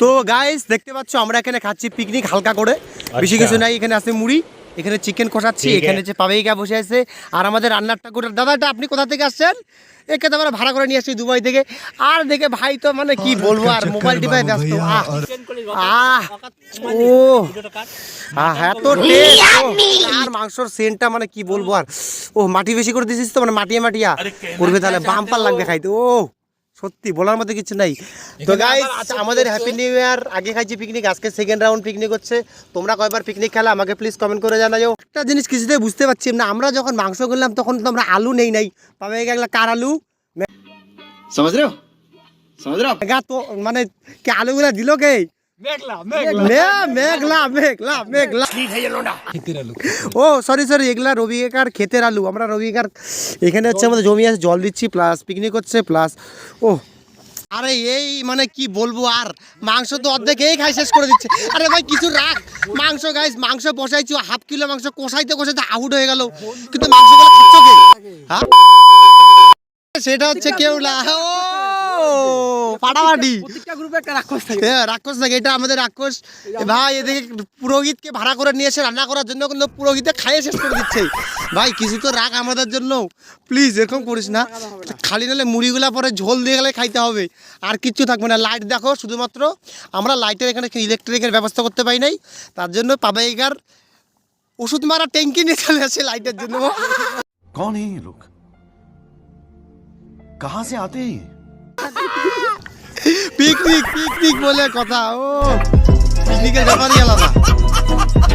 তো গাইস দেখতে পাচ্ছ আমরা এখানে খাচ্ছি পিকনিক হালকা করে। বেশি কিছু নাই এখানে আছে মুড়ি এখানে চিকেন কষাচ্ছি এখানে যে পাবেইকা বসে আছে আর আমাদের রান্নারটা করে দাদা এটা আপনি কোথা থেকে আসছেন? একে তো আমরা ভাড়া করে নিয়ে আসছি দুবাই থেকে। আর দেখে ভাই তো মানে কি বলব আর মোবাইল টিপায় ব্যস্ত। আহ আহ ও। আহ এত টেস্ট আর মাংসর সেন্টটা মানে কি বলব আর ও মাটি বেশি করে দিছিস তো মানে মাটিয়া মাটিয়া। করবে তাহলে বাম্পার লাগবে খাইতে ও। সত্যি বলার মধ্যে কিছু নাই। তো গাইস আমাদের হ্যাপি নিউ ইয়ার আগে খাইছি পিকনিক আজকে সেকেন্ড রাউন্ড পিকনিক হচ্ছে। তোমরা কয়বার পিকনিক খেলা? আমাকে প্লিজ কমেন্ট করে জানাও একটা জিনিস কিছুতেই বুঝতে পারছি না। আমরা যখন মাংস করলাম তখন তো আমরা আলু নেই নাই। পাবে একলা কার আলু? সমাজ রেও সমাজ তো মানে কি আলুগুলা দিল কে? মেঘলা মেঘলা। মেঘলা। মেঘলা ও সরি সরি এগুলা রবিকার ক্ষেতের আলু? আমরা রবিকার এখানে হচ্ছে আমাদের জমি আছে জল দিচ্ছি প্লাস পিকনিক হচ্ছে প্লাস ও। আরে এই মানে কি বলব আর? মাংস তো অর্ধেক এই খাই শেষ করে দিচ্ছে। আরে ভাই কিছু রাখ। মাংস গাইস মাংস বসাইছি হাফ কিলো মাংস কষাইতে কষাইতে আউট হয়ে গেল। কিন্তু মাংসগুলো খাচ্ছ কে? হ্যাঁ? সেটা হচ্ছে কেউ না। ফাটাফাটি প্রত্যেকটা গ্রুপে একটা রাক্ষস থাকে। হ্যাঁ রাক্ষস থাকে এটা আমাদের রাক্ষস। ভাই এদিকে পুরোহিতকে ভাড়া করে নিয়ে এসে রান্না করার জন্য কিন্তু পুরোহিতে খাইয়ে শেষ করে দিচ্ছে। ভাই কিছু তো রাখ আমাদের জন্য। প্লিজ এরকম করিস না। খালি নালে মুড়িগুলা পরে ঝোল দিয়ে গেলে খাইতে হবে। আর কিচ্ছু থাকবে না। লাইট দেখো শুধুমাত্র আমরা লাইটের এখানে ইলেকট্রিকের ব্যবস্থা করতে পারি নাই। তার জন্য পাবে এগার ওষুধ মারা ট্যাঙ্কি নিয়ে চলে আসে লাইটের জন্য। কন লোক কাহা সে আতে পিকনিক পিকনিক বলে কথা ও। পিকনিকের ব্যাপারই আলাদা।